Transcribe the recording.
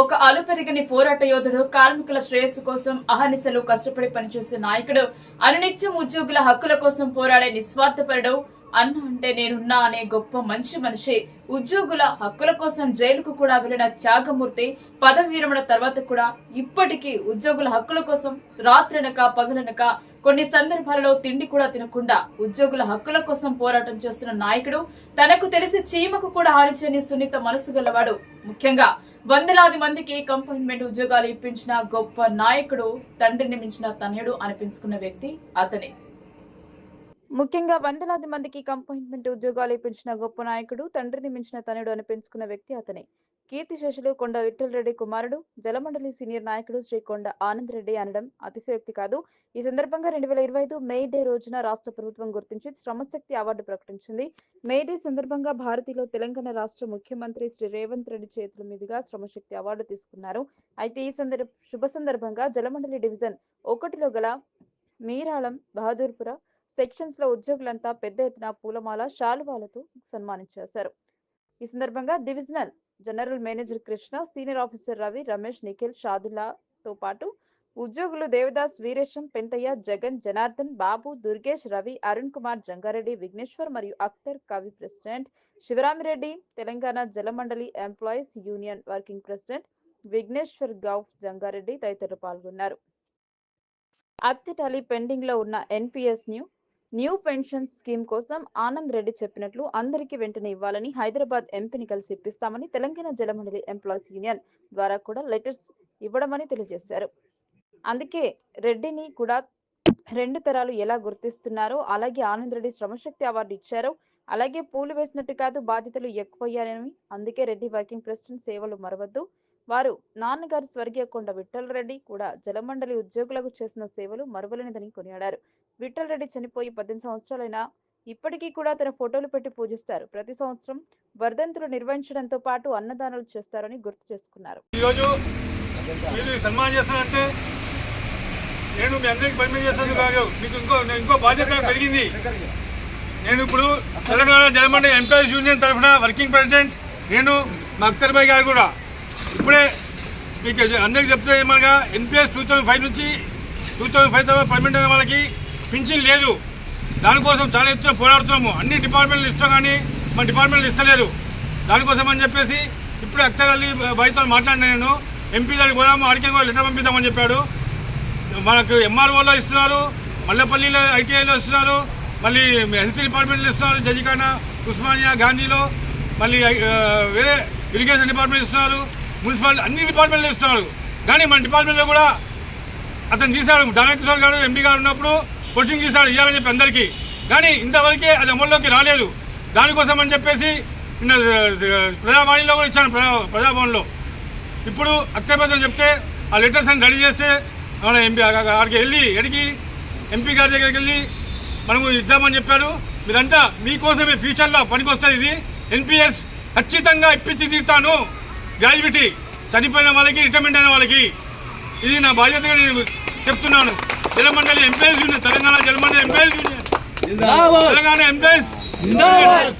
ఒక ఎడతెరిగని పోరాట యోధుడు కార్మికుల శ్రేయస్సు కోసం అహర్నిశలు కష్టపడి పనిచేసే నాయకుడు అనునిత్యం ఉద్యోగుల హక్కుల కోసం పోరాడే నిస్వార్థపరుడు. అన్న అంటే నేనున్నా అనే గొప్ప మంచి మనిషి. ఉద్యోగుల హక్కుల కోసం జైలుకు కూడా వెళ్ళిన త్యాగమూర్తి పదవి విరమణ తర్వాత కూడా ఇప్పటికీ ఉద్యోగుల హక్కుల కోసం రాత్రనక పగలనక కొన్ని సందర్భాలలో తిండి కూడా తినకుండా ఉద్యోగుల హక్కుల కోసం పోరాటం చేస్తున్న నాయకుడు తనకు తెలిసి చీమకు కూడా హాని చేయని సున్నిత మనసు గలవాడు. ముఖ్యంగా వందలాది మందికి కంపార్ట్మెంట్ ఉద్యోగాలు ఇప్పించిన గొప్ప నాయకుడు తండ్రిని మించిన తనయుడు అనిపించుకున్న వ్యక్తి అతనే. ముఖ్యంగా వందలాది మందికి కంపార్ట్మెంట్ ఉద్యోగాలు ఇప్పించిన గొప్ప నాయకుడు తండ్రిని మించిన తనయుడు అనిపించుకున్న వ్యక్తి అతనే. కీర్తిశేషులు కొండ విఠల్ రెడ్డి కుమారుడు జలమండలి సీనియర్ నాయకుడు శ్రీ కొండ ఆనంద్ రెడ్డి అనడం అతిశయోక్తి కాదు. ఈ సందర్భంగా రెండు వేల ఇరవై ఐదు మే డే రోజున రాష్ట్ర ప్రభుత్వం గుర్తించి శ్రమశక్తి అవార్డు ప్రకటించింది. మే డే సందర్భంగా భారతిలో తెలంగాణ రాష్ట్ర ముఖ్యమంత్రి శ్రీ రేవంత్ రెడ్డి చేతుల మీదుగా శ్రమశక్తి అవార్డు తీసుకున్నారు. అయితే ఈ సందర్భ శుభ సందర్భంగా జలమండలి డివిజన్ ఒకటిలో గల మీరాళం బహదూర్పుర సెక్షన్స్లో ఉద్యోగులంతా పెద్ద ఎత్తున పూలమాల శాలువాలతో సన్మానించేశారు. ఈ సందర్భంగా divisional general manager Krishna senior officer Ravi Ramesh Nikhil షాదులతో పాటు ఉద్యోగులు దేవదాస్ వీరేశం పెంటయ్య జగన్ జనార్దన్ బాబు దుర్గేష్ రవి అరుణ్ కుమార్ జంగారెడ్డి విఘ్నేశ్వర్ మరియు అఖ్తర్ కవి president Sivaramireddy Telangana Jalamandali employees union working president Vigneshwar Gauff Jangareddy తదితరులు పాల్గొన్నారు. అక్తిట్ అలీ పెండింగ్లో ఉన్న NPS new new pension scheme కోసం ఆనంద్ రెడ్డి చెప్పినట్లు అందరికీ వెంటనే ఇవ్వాలని హైదరాబాద్ ఎంపీని కలిసి ఇప్పిస్తామని తెలంగాణ జలమండలి ఎంప్లాయీస్ యూనియన్ ద్వారా కూడా లెటర్స్ ఇవ్వడమని తెలియజేశారు. అందుకే రెడ్డిని కూడా రెండు తరాలు ఎలా గుర్తిస్తున్నారో అలాగే ఆనంద్ రెడ్డి శ్రమశక్తి అవార్డు ఇచ్చారో. అలాగే పూలు వేసినట్టు కాదు బాధ్యతలు ఎక్కువయ్యాయని అందుకే రెడ్డి వర్కింగ్ ప్రెసిడెంట్ సేవలు మరవద్దు. వారు నాన్నగారు స్వర్గీయ కొండ విఠల్ రెడ్డి కూడా జలమండలి ఉద్యోగులకు చేసిన సేవలు మరువలేనిదని కొనియాడారు. విఠల్ రెడ్డి చనిపోయి పద్దెనిమిది సంవత్సరాలైనా ఇప్పటికీ కూడా తన ఫోటోలు పెట్టి పూజిస్తారు. ప్రతి సంవత్సరం వర్ధంతులు నిర్వహించడంతో పాటు అన్నదానాలు చేస్తారని గుర్తు చేసుకున్నారు. ఈరోజు మీరు సన్మానం చేస్తానంటే నేను మీ అందరికి పరిమితి చేస్తాను కాదు మీకు ఇంకో నేను ఇంకో బాధ్యత పెరిగింది. నేను ఇప్పుడు తెలంగాణ జలమండలి ఎంప్లాయీస్ యూనియన్ తరఫున వర్కింగ్ ప్రెసిడెంట్ నేను మా అఖ్తర్ గారు కూడా. ఇప్పుడే మీకు అందరికి చెప్తే ఏమనగా ఎన్పిఎస్ టూ థౌజండ్ ఫైవ్ నుంచి టూ థౌజండ్ ఫైవ్ తర్వాత పర్మనెంట్ అయిన వాళ్ళకి పింఛన్ లేదు. దానికోసం చాలా ఎత్తున పోరాడుతున్నాము. అన్ని డిపార్ట్మెంట్లు ఇస్తాం కానీ మన డిపార్ట్మెంట్లు ఇస్తలేరు. దానికోసం అని చెప్పేసి ఇప్పుడు అక్తర్ అలీ బయట మాట్లాడినా నేను. ఎంపీ దగ్గరికి పోదాము అడిగే లెటర్ పంపిద్దామని చెప్పాడు. మనకు ఎంఆర్ఓలో ఇస్తున్నారు మల్లెపల్లిలో ఐటీఐలో ఇస్తున్నారు మళ్ళీ హెల్త్ డిపార్ట్మెంట్లో ఇస్తున్నారు జజికానా ఉస్మానియా గాంధీలో మళ్ళీ వేరే ఇరిగేషన్ డిపార్ట్మెంట్ ఇస్తున్నారు మున్సిపాలిటీ అన్ని డిపార్ట్మెంట్లు ఇస్తున్నారు. కానీ మన డిపార్ట్మెంట్లో కూడా అతను తీశాడు. దానకిషోర్ గారు ఎంపీ గారు ఉన్నప్పుడు కొట్టింగ్ తీశాడు ఇవ్వాలని చెప్పి అందరికీ. కానీ ఇంతవరకే అది అమల్లోకి రాలేదు. దానికోసం అని చెప్పేసి నిన్న ఆ, ప్రజావాణిలో కూడా ఇచ్చాను ప్రజా ప్రజాభవన్లో. ఇప్పుడు అత్యపదం చెప్తే ఆ లెటర్స్ అని రెడీ చేస్తే మన ఎంపీ అక్కడికి వెళ్ళి ఎడికి? ఎంపీ గారి దగ్గరికి వెళ్ళి మనము ఇద్దామని చెప్పారు. మీరంతా మీకోసమే ఫ్యూచర్లో పనికొస్తుంది ఇది. ఎన్పిఎస్ ఖచ్చితంగా ఇప్పించి తీరుతాను. గ్రాడ్యుయేటీ చనిపోయిన వాళ్ళకి రిటైర్మెంట్ అయిన వాళ్ళకి. ఇది నా బాధ్యతగా నేను చెప్తున్నాను. Jalamandali employees union Telangana Jalamandali employees union. Telangana employees union.